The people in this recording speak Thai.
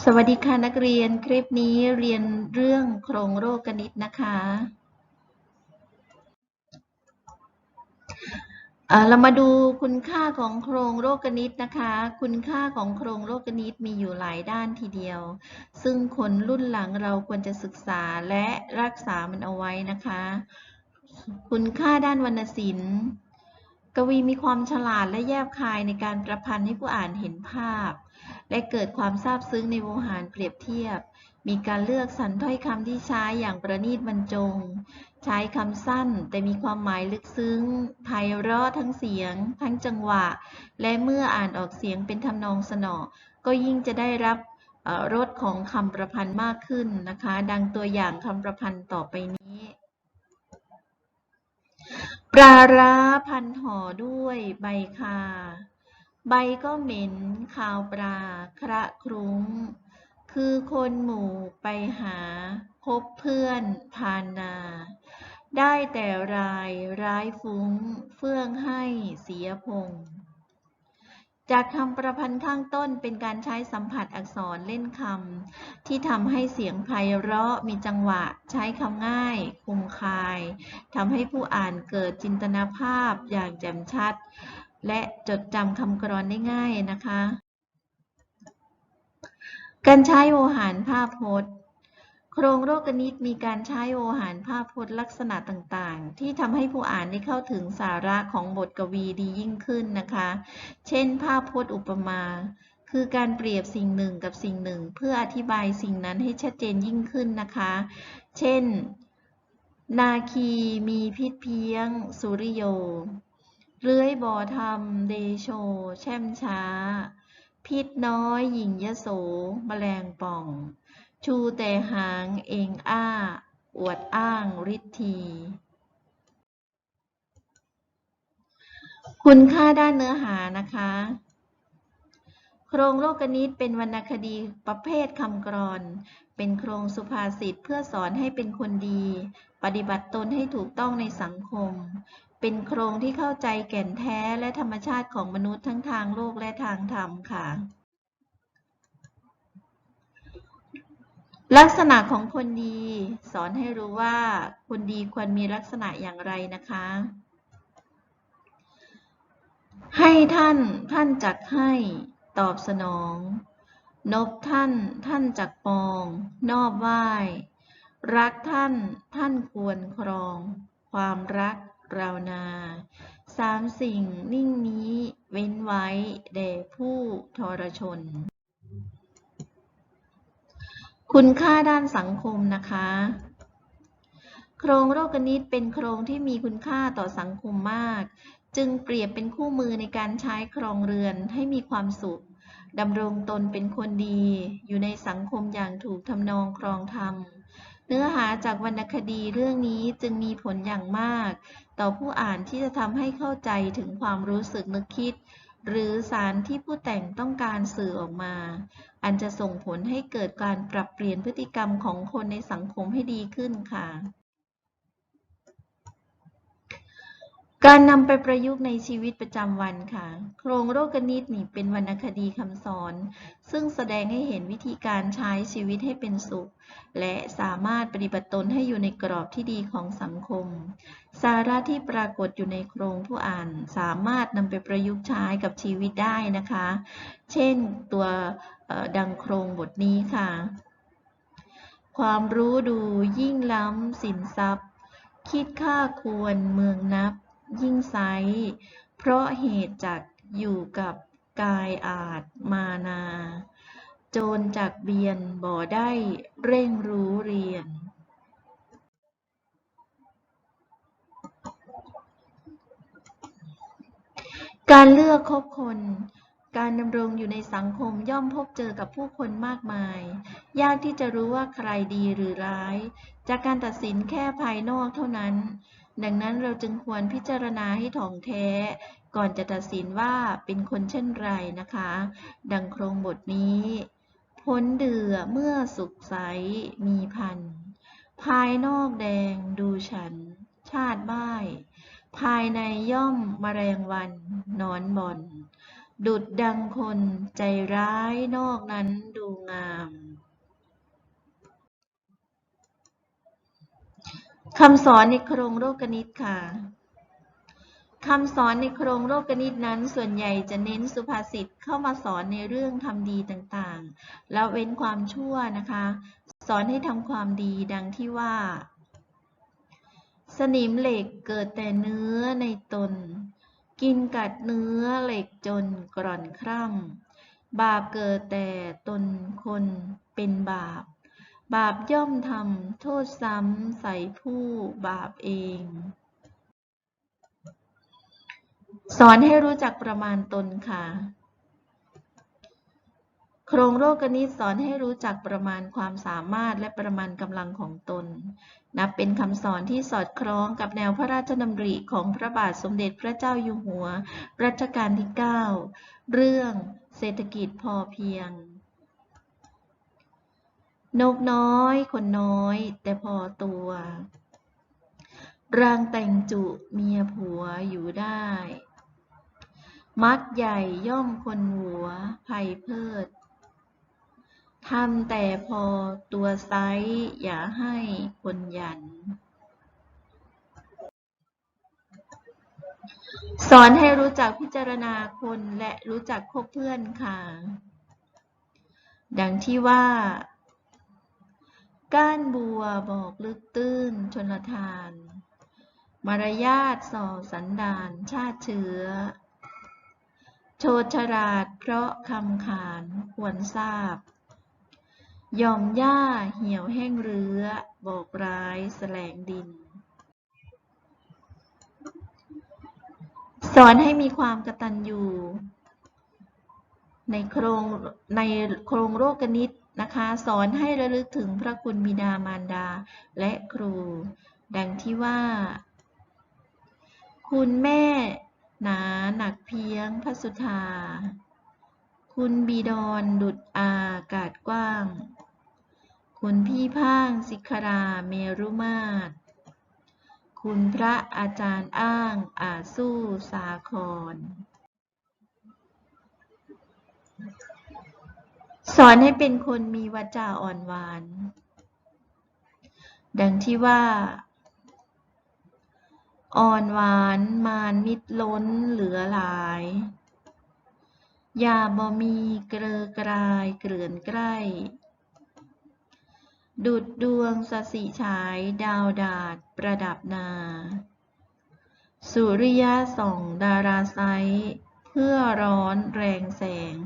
สวัสดีค่ะนักเรียนคลิปนี้เรียนเรื่องโครงโรคกนิตนะคะ เรามาดูคุณค่าของโครงโรคกนิตนะคะ คุณค่าของโครงโรคกนิตมีอยู่หลายด้านทีเดียว ซึ่งคนรุ่นหลังเราควรจะศึกษาและรักษามันเอาไว้นะคะ คุณค่าด้านวรรณศิลป์ กวีมีความฉลาดและแยบคายในการประพันธ์ให้ผู้อ่านเห็นภาพ และเกิดความซาบซึ้งในโวหารเปรียบเทียบ มีการเลือกสรรถ้อยคำที่ใช้อย่างประณีตบรรจง ใช้คำสั้นแต่มีความหมายลึกซึ้งไพเราะทั้งเสียง ทั้งจังหวะ และเมื่ออ่านออกเสียงเป็นทำนองสนอ ก็ยิ่งจะได้รับรสของคำประพันธ์มากขึ้นนะคะ ดังตัวอย่างคำประพันธ์ต่อไปนี้ ปลาร้าพันห่อด้วยใบคา ใบก็เหม็นขาวปลาคระครุ้ง คือคนหมู่ไปหา พบเพื่อนพานนา ได้แต่รายร้ายฟุ้ง เฟื่องให้เสียพง จากคำประพันธ์ข้างต้นเป็นการใช้สัมผัสอักษรเล่นคำที่ทำให้เสียงไพเราะมีจังหวะใช้คำง่าย คมคายทำให้ผู้อ่านเกิดจินตนาภาพอย่างแจ่มชัด และจดจำคำกรอนได้ง่ายนะคะ การใช้โวหารภาพพจน์ โครงโรคนิตมีการใช้โวหารภาพพจน์ลักษณะต่างๆ ที่ทำให้ผู้อ่านได้เข้าถึงสาระของบทกวีดียิ่งขึ้นนะคะ เช่น ภาพพจน์อุปมา คือการเปรียบสิ่งหนึ่งกับสิ่งหนึ่ง เพื่ออธิบายสิ่งนั้นให้ชัดเจนยิ่งขึ้นนะคะ เช่น นาคีมีพิษเพียง สุริโย เลื้อยบ่อทำเดโช แช่มช้า พิษน้อยหญิงยโส แมลงป่อง ชูแต่หางเองอ้า อวดอ้างฤทธีคุณค่าด้านเนื้อหานะคะ โครงโลกนิตเป็นวรรณคดีประเภทคำกรอน เป็นโครงสุภาษิตเพื่อสอนให้เป็นคนดี ปฏิบัติตนให้ถูกต้องในสังคม เป็นโครงที่เข้าใจแก่นแท้และธรรมชาติของมนุษย์ทั้งทางโลกและทางธรรมค่ะ ลักษณะของคนดี สอนให้รู้ว่าคนดีควรมีลักษณะอย่างไรนะคะ ให้ท่านท่านจักให้ตอบสนอง นบท่านท่านจักปอง นอบไหว้ รักท่านท่านควรครอง ความรักเรานาสามสิ่งนิ่งนี้เว้นไว้แด่ผู้ทรชน คุณค่าด้านสังคมนะคะ โครงโรคนิตเป็นโครงที่มีคุณค่าต่อสังคมมาก จึงเปรียบเป็นคู่มือในการใช้ครองเรือนให้มีความสุขดำรงตนเป็นคนดี อยู่ในสังคมอย่างถูกทำนองครองธรรม เนื้อหาจากวรรณคดีเรื่องนี้จึงมีผลอย่างมาก ต่อผู้อ่านที่จะทำให้เข้าใจถึงความรู้สึกนึกคิด หรือสารที่ผู้แต่งต้องการสื่อออกมา อันจะส่งผลให้เกิดการปรับเปลี่ยนพฤติกรรมของคนในสังคมให้ดีขึ้นค่ะ การนำไปประยุกต์ในชีวิตประจำวันค่ะ โครงโรคนิตนี่เป็นวรรณคดีคำสอน ซึ่งแสดงให้เห็นวิธีการใช้ชีวิตให้เป็นสุข และสามารถปฏิบัติตนให้อยู่ในกรอบที่ดีของสังคม สาระที่ปรากฏอยู่ในโครงผู้อ่านสามารถนำไปประยุกต์ใช้กับชีวิตได้นะคะ เช่นตัวดังโครงบทนี้ค่ะ ความรู้ดูยิ่งล้ำสินทรัพย์ คิดค่าควรเมืองนับ ยิ่งไซเพราะเหตุจักอยู่กับกายอาจมานา โจรจากเบียนบ่ได้เร่งรู้เรียนการเลือกคบคน การดำรงอยู่ในสังคมย่อมพบเจอกับผู้คนมากมาย ยากที่จะรู้ว่าใครดีหรือร้าย จากการตัดสินแค่ภายนอกเท่านั้น ดังนั้นเราจึงควรพิจารณาให้ถ่องแท้ ก่อนจะตัดสินว่าเป็นคนเช่นไรนะคะ ดังโครงบทนี้ พ้นเดือเมื่อสุขใสมีพัน ภายนอกแดงดูฉัน ชาติบ้าย ภายในย่อมมแมลงวันนอนบ่อน ดุดดังคนใจร้ายนอกนั้นดูงาม คำสอนในโครงโรคนิตค่ะคำสอนในโครงโรคนิตนั้น ส่วนใหญ่จะเน้นสุภาษิตเข้ามาสอนในเรื่องทำดีต่างๆ แล้วเว้นความชั่วนะคะ สอนให้ทำความดีดังที่ว่า สนิมเหล็กเกิดแต่เนื้อในตน กินกัดเนื้อเหล็กจนกร่อนคร่ำบาปเกิดแต่ตนคนเป็นบาป บาปย่อมทำโทษซ้ำใส่ผู้บาปเอง สอนให้รู้จักประมาณตนค่ะ โครงโรคนิตสอนให้รู้จักประมาณความสามารถและประมาณกำลังของตน นับเป็นคำสอนที่สอดคล้องกับแนวพระราชดำริของพระบาทสมเด็จพระเจ้าอยู่หัว รัชกาลที่ 9 เรื่องเศรษฐกิจพอเพียง นกน้อยคนน้อย แต่พอตัวร่างแต่งจุเมียผัวอยู่ได้ มักใหญ่ย่อมคนหัวภัยเพิดทำแต่พอตัวไซส์อย่าให้คนยัน สอนให้รู้จักพิจารณาคนและรู้จักคบเพื่อนค่ะ ดังที่ว่า ก้านบัวบอกลึกตื้นชนทาน มารยาทส่อสันดานชาติเชื้อ โชดฉลาดเพราะคำขานควรทราบยอมหญ้าเหี่ยวแห้งเรือบอกร้ายแสลงดิน สอนให้มีความกตัญญูในโครงในโครงโรคกนิต นะคะ สอนให้ระลึกถึงพระคุณบิดามารดาและครู ดังที่ว่า คุณแม่หนาหนักเพียงพระสุธา คุณบีดอนดุดอากาศกว้าง คุณพี่พางสิกขราเมรุมาตรคุณพระอาจารย์อ้างอาสู้สาคร อนให้เป็นคนมีวาจาอ่อนหวาน ดังที่ว่า อ่อนหวานมานมิดล้นเหลือหลาย อย่าบ่มีเกลอกรายเกลื่อนใกล้ ดุดดวงสสิฉายดาวดาดประดับนา สุริยะส่องดาราไซต์เพื่อร้อนแรงแสง